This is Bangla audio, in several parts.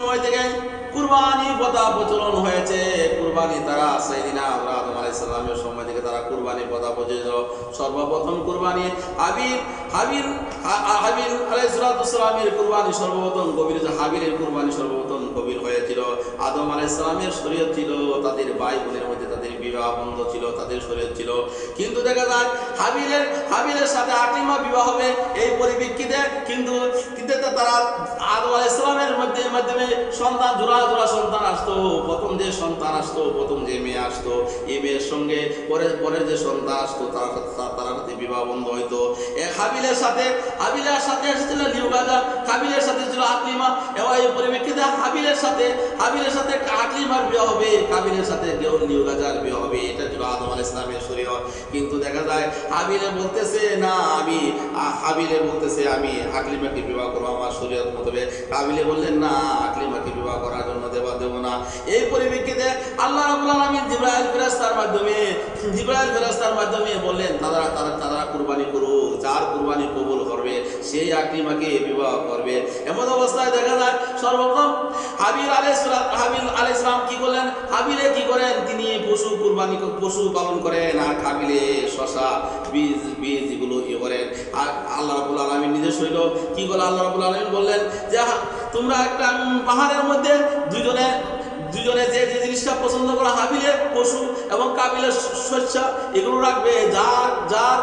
সময় থেকে কুরবানি প্রথা প্রচলন হয়েছে। কুরবানি তারা সেদিনা আদম আলাইসাল্লামের সময় থেকে তারা কুরবানি প্রথা প্রচলিত সর্বপ্রথম কুরবানি হাবিল হাবিল হাবিল আলাইসালামের কুরবানি সর্বপ্রথম কবির হাবিলের কুরবানি সর্বপ্রথম কবির হয়েছিল। আদম আলাইসালামের শরীয়ত ছিল তাদের ভাই বোনের মধ্যে তাদের বিবাহ বন্ধ ছিল, তাদের শরীয়ত ছিল। কিন্তু দেখা যায় হাবিলের হাবিলের সাথে আকিমা বিবাহ হবে এই পরিপ্রেক্ষিতে কিন্তু কিন্তু তারা আদম আলাইসালামের মধ্যে, মাধ্যমে সন্তান জোড়া সন্তান আসতো, প্রথম যে সন্তান আসতো, প্রথম যে মেয়ে আসতো এই মেয়ের সঙ্গে পরে পরে যে সন্তান আসতো, তার তার- সাথে বিবাহ বন্ধ হইতো। হাবিলের সাথে হাবিলের সাথে এসেছিল লিউ গাজা হাবিলের সাথে ছিল আকলিমা এই পরিপ্রেক্ষিতে হাবিলের সাথে হাবিলের সাথে আকলিমার বিবাহ হবে কাবিলের সাথে লিউ গাজার বিবাহ হবে, এটা ছিল আদম আল ইসলামের শরীয়ত। কিন্তু দেখা যায় হাবিলে বলতেছে, না, আমি হাবিলে বলতেছে, আমি আকলিমাকে বিবাহ করব, আমার শরীয়ত মতবে। কাবিলে বললেন, না আকলিমাকে বিবাহ করার জন্য দেবা দেব না। এই পরিপ্রেক্ষিতে আল্লাহ ফেরেশতার মাধ্যমে ফেরেশতার মাধ্যমে বললেন তারা তারা তারা কুরবানি করো, যার কুরবানি কবুল করবে, সেই বিবাহ করবে। এমন অবস্থায় দেখা যায়, সর্বপ্রথম হাবিল হাবিল কি করলেন? হাবিলে কি করেন? তিনি পশু কুরবানি, পশু পালন করেন আর কাবিলে শশা, বীজ বীজ এগুলো ইয়ে করেন। আর আল্লাহ রাব্বুল আলামিন নিজে শৈল কি করে আল্লাহ রাব্বুল আলামিন বললেন যে তোমরা একটা পাহাড়ের মধ্যে দুজনে দুজনে যে যে জিনিসটা পছন্দ করো, হাবিলে পশু এবং কাবিলের শস্য, এগুলো রাখবে। যার যার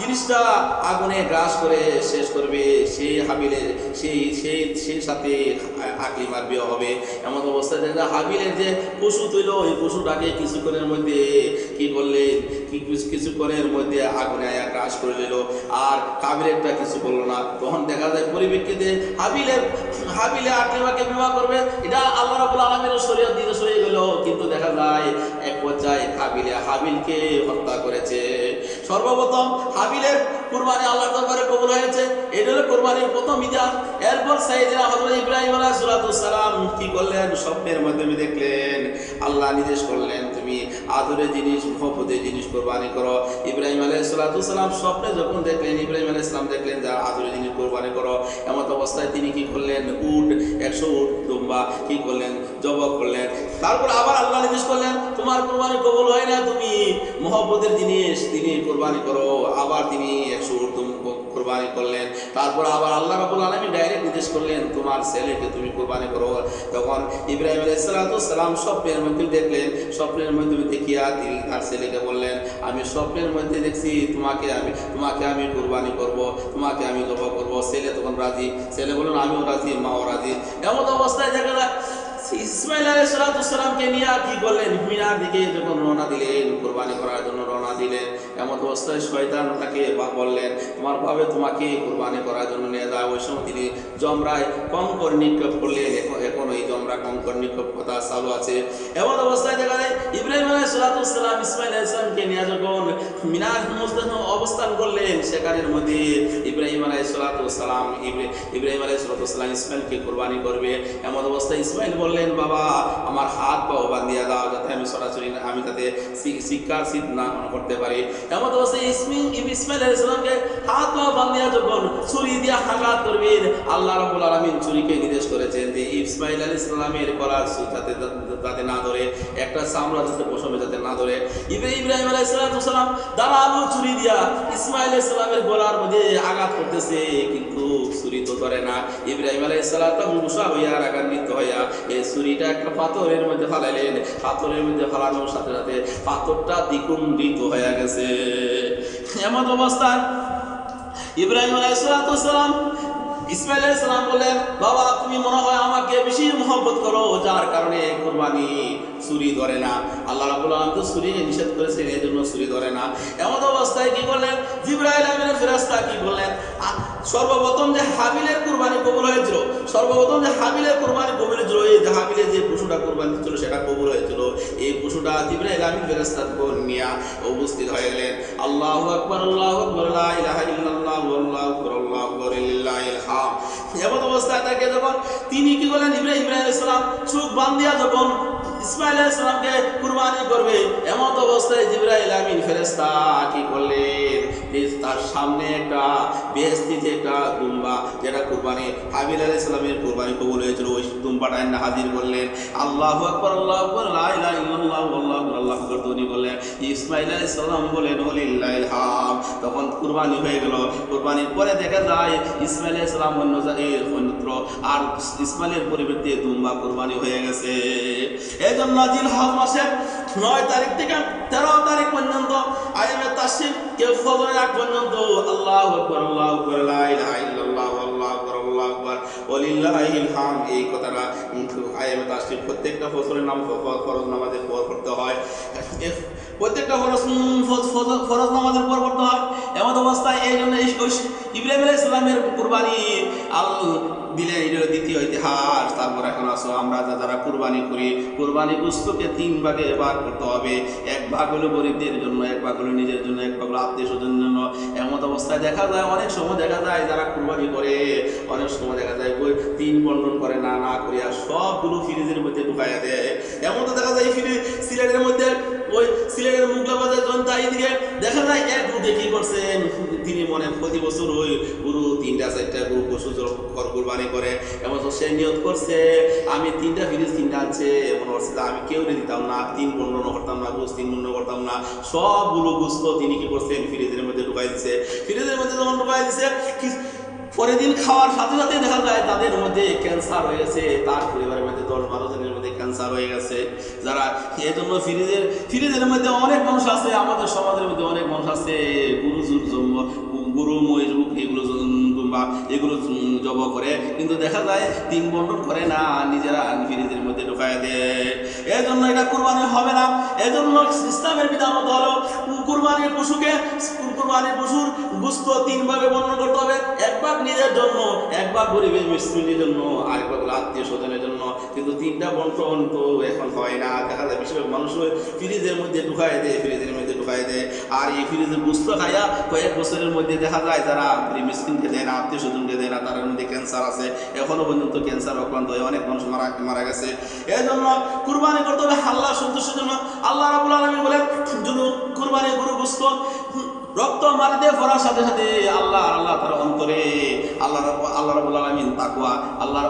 জিনিসটা আগুনে গ্রাস করে শেষ করবে, সেই হাবিলের সেই সেই সেই সাথে আকলিমার বিয়ে হবে। এমন অবস্থায় দেখা হাবিলের যে পশু তৈল, ওই পশুটাকে কিছুক্ষণের মধ্যে, কি করলেন কি কিছু- কিছুক্ষণের মধ্যে আগুনে আয়া গ্রাস করে নিল আর কাবিলেরটা কিছু করল না। তখন দেখা যায় পরিপ্রেক্ষিতে হাবিলের, হাবিলে আকলিমাকে বিবাহ করবে। এটা আল্লাহ রাবুল আলমের শরীয়ত গেল কিন্তু দেখা যায় এক পর্যায়ে হাবিলে হাবিলকে হত্যা করেছে। সর্বপ্রথম হাবিলের কুরবানি আল্লাহর দরবারে কবুল হয়েছে। এটা হলো কুরবানির প্রথম ইতিহাস। এরপর সাইদিনা হযরত ইব্রাহিম আলাইহিস সালাম কি করলেন? স্বপ্নের মাধ্যমে দেখলেন, আল্লাহ নির্দেশ করলেন তুমি আদরের জিনিস মহব্বতের জিনিস কোরবানি করো। ইব্রাহিম আলাইহিস সালাম স্বপ্নে যখন দেখলেন, ইব্রাহিম আলাইহিস সালাম দেখলেন যা আদরের জিনিস কোরবানি করো এমন অবস্থায় তিনি কি করলেন? উট, একশো উট, দুম্বা কি করলেন? জবাব করলেন। তারপর আবার আল্লাহ নির্দেশ করলেন, তোমার কোরবানি কবুল হয় না তুমি। মহব্বতের জিনিস তিনি কোরবানি করো। আবার তিনি একশো উট কোরবানি করলেন। তারপর আবার আল্লাহ রাবুল আলমী ডাইরেক্ট নির্দেশ করলেন, তোমার ছেলেকে তুমি কোরবানি করো। তখন ইব্রাহিম আলাইসালাম স্বপ্নের মধ্যে দেখলেন, স্বপ্নের মধ্যে দেখিয়া তিনি তার ছেলেকে বললেন, আমি স্বপ্নের মধ্যে দেখছি তোমাকে আমি তোমাকে আমি কোরবানি করব, তোমাকে আমি জবা করব। ছেলে তখন রাজি। ছেলে বললেন আমিও রাজি, মাও রাজি। এমন অবস্থায় দেখা যায় ইসমাইল আলাইসালামকে নিয়ে কি করলেন? মিনার দিকে যখন রওনা দিলেন, কোরবানি করার জন্য রওনা দিলেন। এমন অবস্থায় শয়তান তাকে বা বললেন, তোমার ভাবে তোমাকে কোরবানি করার জন্য নিয়ে যায় ওই সময় তিনি জমরায় কঙ্কর নিক্ষেপ করলেন। এখন ওই জমরা কঙ্কর নিক্ষেপ কথা চালু আছে। এমন অবস্থায় দেখা যায় ইব্রাহিম আলাইসালাম ইসমাইল আলাইসালামকে নিয়ে যখন মিনার মুস্তান অবস্থান করলেন, সেখানের মধ্যে ইব্রাহিম আলাইসালাম ইব্রাহিম আলাইসালাম ইসমাইলকে কোরবানি করবে। এমন অবস্থায় ইসমাইল বললেন, বাবা, আমার হাত পাও বান্ধিয়া দাও যাতে আমি সরাসরি, আমি তাতে শি- শিক্ষার সিদ্ধ না করতে পারি। এমন অবস্থায় ইসমিন ইসমাইল আলাইসালামকে হাত পাও বান্ধিয়া যখন ছুরি দিয়ে হাকাত করবেন, আল্লাহ রাবুল আলমিন ছুরিকে নির্দেশ করেছেন যে, ইসমাইল আলী ইসলামের গলার যাতে যাতে না ধরে, একটা চামড়া যাতে যাতে না ধরে। ইবে ইব্রাহিম আলাইহিস সালাম দাঁড়াল ছুরি দিয়া ইসমাইল ইসলামের গলার মধ্যে আঘাত করতেছে, কিন্তু ছুরি তো ধরে না। ইব্রাহিম আলাইহিস সালাম মুসা হইয়া, রাগান্বিত হইয়া এই ছুরিটা একটা পাথরের মধ্যে ফালাইলেন। পাথরের মধ্যে ফালানোর সাথে সাথে পাথরটা দ্বিগুণিত হয়ে গেছে। এমন অবস্থায় ইব্রাহিম আলাইসালাম ইসমাইল আলাইসালাম বললেন, বাবা, তুমি মনে হয় আমাকে বেশি মহব্বত করো, যার কারণে কোরবানি ছুরি ধরে না। আল্লাহ রাবুল আলম তো ছুরি নিষেধ করেছেন এই জন্য ছুরি ধরে না। এমন অবস্থায় কি আমিনের ফেরাস্তা কি বললেন? সর্বপ্রথম যে হাবিলের কুরবানি কবুল হয়েছিল, সর্বপ্রথম যে হাবিলের কুরবানি কবুল হয়েছিল, এই যে হাবিলের যে পশুটা কুরবানি ছিল সেটা কবুল হয়েছিল। এই পশুটা জিব্রাইল আমিন ফেরেস্তার নিয়ে উপস্থিত হয়ে গেলেন। আল্লাহু আকবার আল্লাহু আকবার ইলাহা অবস্থায় তাকে যখন তিনি কি করলেন? ইব্রাহিম ইব্রাহিম আলাইহিস সালাম চোখ বান্ধিয়া যখন ইসমাইল ইসলামকে সালামকে কুরবানি করবে, এমন অবস্থায় জিব্রাহিল আমিন ফেরেস্তা কি করলেন? তার সামনে একটা বেস্তিতে একটা কুরবানি। হাবিল আলাইহিস সালামের কুরবানি কবুল হয়েছিল। ওই এনে হাজির করলেন আল্লাহু আকবার আল্লাহু আকবার ইল্লাল্লাহ, আল্লাহু আকবার, আল্লাহু করলেন ইসমাইল আলাইহিস সালাম বলেন ওলিল্লাহিল হাম তখন কুরবানি হয়ে গেল। কুরবানির পরে দেখা যায় ইসমাইল আলাইহিস সালাম অন্য অন্যত্র আর ইসমাইলের পরিবর্তে দুম্বা কুরবানি হয়ে গেছে। এই জন্য জিল হজ মাসের নয় তারিখ থেকে তেরো তারিখ পর্যন্ত আইএমএ তাসিম কেউ ফজরের আগ পর্যন্ত আল্লাহ আকবার আল্লাহ আকবার, লা ইলাহা হাম এই কথাটা আইএমএ তাসিম প্রত্যেকটা ফসলের নাম ফরজ নামাজের পর করতে হয়। প্রত্যেকটা ফরজ ফরজ নামাজের পর পড়তে হয়। এমন অবস্থায় এই জন্য ইব্রাহিম আলাইহিস সালামের কুরবানি আল দিলেন এটা দ্বিতীয় ইতিহাস। তারপর এখন আসো আমরা যা- যারা কুরবানি করি, কুরবানি গুস্তকে তিন ভাগে ভাগ করতে হবে। এক ভাগ হলো গরিবদের জন্য, এক ভাগ হলো নিজের জন্য, এক ভাগ হলো আত্মীয় স্বজনের জন্য। এমন অবস্থায় দেখা যায়, অনেক সময় দেখা যায় যারা কুরবানি করে, অনেক সময় দেখা যায় কই তিন বন্টন করে, না না করিয়া সবগুলো ফ্রিজের মধ্যে ঢুকাইয়া দেয়। এমন তো দেখা যায় ফ্রিজ সিলেটের মধ্যে ওই সিলেটের মুগলাবাদের জনতা এক করছেন তিনি মনে প্রতি বছর ওই গুরু তিনটা, চারটা পশু করে। এমন সে করছে, আমি তিনটা ফিরিজ তিনটা আনছে মনে করছে আমি কেউ দিতাম না, তিন বন্টন করতাম না গোস তিন বন্টন করতাম না। সবগুলো গুস্ত তিনি কি করছেন? ফিরিজের মধ্যে ঢুকাই দিছে। ফিরিজের মধ্যে যখন ঢুকাই দিছে কি- পরের দিন খাওয়ার সাথে সাথে দেখা যায় তাদের মধ্যে ক্যান্সার হয়ে গেছে তার পরিবারের মধ্যে দশ বারো জনের মধ্যে ক্যান্সার হয়ে গেছে। যারা এই জন্য ফ্রিজের ফ্রিজের মধ্যে অনেক মানুষ আছে, আমাদের সমাজের মধ্যে অনেক মানুষ আছে, গুরু জন্ম, গুরু মহিষ এগুলো বা এগুলো জব করে। কিন্তু দেখা যায় তিন বন্টন করে না, নিজেরা ফ্রিজের মধ্যে ঢুকায় দেয়। এই জন্য এটা কোরবানি হবে না। এই জন্য ইসলামের বিধান হলো কুরবানির পশুকে, কুরবানির পশুর গুস্ত তিন ভাগে বর্ণনা করতে হবে। এক নিজের জন্য, এক ভাগ গরিবের জন্য আর ভাগ আত্মীয় স্বজনের জন্য। কিন্তু তিনটা বন্টন তো এখন হয় না। দেখা যায় বেশিরভাগ মানুষ ফ্রিজের মধ্যে ঢুকায় দেয়, ফ্রিজের মধ্যে ঢুকায় দেয়। আর এই ফ্রিজের গুস্ত খাইয়া কয়েক বছরের মধ্যে দেখা যায় যারা মিসকিনকে দেয় না, আত্মীয় স্বজনকে দেয় না, তার মধ্যে ক্যান্সার আছে। এখনও পর্যন্ত ক্যান্সার আক্রান্ত হয়ে অনেক মানুষ মারা মারা গেছে। এই জন্য কুরবানি করতে হবে আল্লাহ সন্তুষ্টের জন্য। আল্লাহ রাবুল আলমী বলেন যদি কুরবানি গরু গুস্ত রক্ত মারিতে পড়ার সাথে সাথে আল্লাহ আল্লাহ তার অন্তরে, আল্লাহ আল্লাহ রাবুল আলমিন তাকুয়া আল্লাহর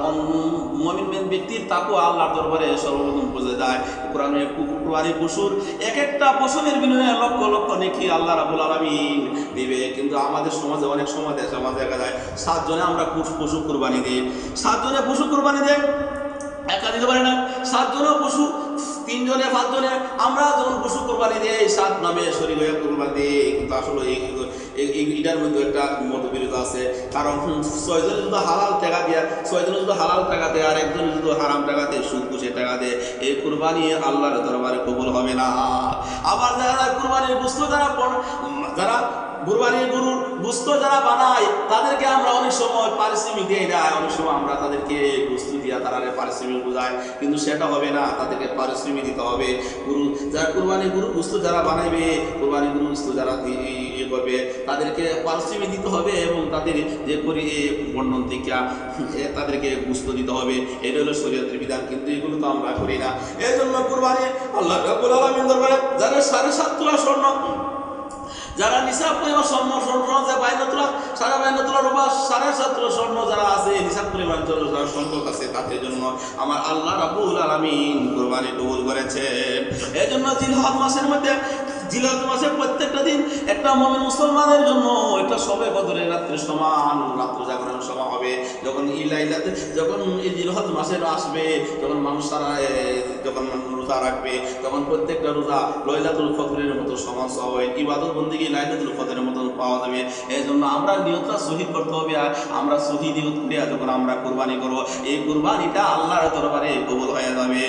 মমিন ব্যক্তির তাকুয়া আল্লাহর দরবারে সর্বপ্রথম পৌঁছে যায়। কোরআনে কুরবানি পশুর এক একটা পশুদের বিনিময়ে লক্ষ লক্ষ নেকি আল্লাহ রাবুল আলমিন দিবে। কিন্তু আমাদের সমাজে অনেক সমাজে সমাজে দেখা যায়, সাতজনে আমরা পশু কুরবানি দিই। সাতজনে পশু কুরবানি দেয়, একা দিতে পারে না। সাতজনও পশু তিনজনে, পাঁচজনে, আমরা যখন পশু কোরবানি দিই সাত নামে শরীর হয়ে কোরবানি দিই কিন্তু আসলে এই, এই- এই- এটার মধ্যে একটা মতবিরোধ আছে। কারণ ছয়জনে যদি হালাল টাকা দেয়, ছয়জনে যদি হালাল টাকা দেয়, আর একজন যদি হারাম টাকা দেয়, সুদ ঘুষে টাকা দেয়, এই কোরবানি আল্লাহর দরবারে কবুল হবে না। আবার যারা কোরবানির বুঝতে যারা যারা কুরবানির গরুর গুস্ত যারা বানায়, তাদেরকে আমরা অনেক সময় পারিশ্রমিক দিয়ে দেয়। অনেক সময় আমরা তাদেরকে গুস্ত দিয়া তারা পারিশ্রমিক বোঝায়, কিন্তু সেটা হবে না, তাদেরকে পারিশ্রমিক দিতে হবে। গুরু যারা কুরবানি গুরু গুস্ত যারা বানাইবে কুরবানি গুরু গুস্ত যারা ইয়ে করবে, তাদেরকে পারিশ্রমিক দিতে হবে এবং তাদের যে করি বর্ণন থেকে তাদেরকে গুস্ত দিতে হবে। এটা হলো শরীয়তের বিধান, কিন্তু এগুলো তো আমরা করি না। এই জন্য কুরবানি আল্লাহ রাব্বুল আলামিন দরবারে, যারা সাড়ে সাত তোলা স্বর্ণ যারা নিসাব পরিমাণ স্বর্ণ স্বর্ণ যে বাইন সারা সাড়ে বাইন তোলা রূপা, সাড়ে সতেরো স্বর্ণ যারা আছে নিসাব পরিমাণ যারা সম্পদ আছে, তাদের জন্য আমার আল্লাহ রাবুল আলমিন কোরবানি কবুল করেছেন। এই জন্য হাত মাসের মধ্যে জিলহজ মাসের প্রত্যেকটা দিন একটা মমিন মুসলমানের জন্য একটা সবে কদরের রাত্রে সমান, রাত্র জাগরণের সময় হবে। যখন ইলাইলাতে যখন এই জিলহজ মাসের আসবে, যখন মানুষ তারা যখন রোজা রাখবে, তখন প্রত্যেকটা রোজা লৈলাতুল ফজরের মতো সমাজ হবে, ইবাদত বন্দিগি লাইলাতুল ফজরের মতো পাওয়া যাবে। এই জন্য আমরা নিয়তটা শহীদ করতে হবে আর আমরা শহীদ নিয়ত করে যখন আমরা কোরবানি করব, এই কোরবানিটা আল্লাহর দরবারে কবুল হয়ে যাবে।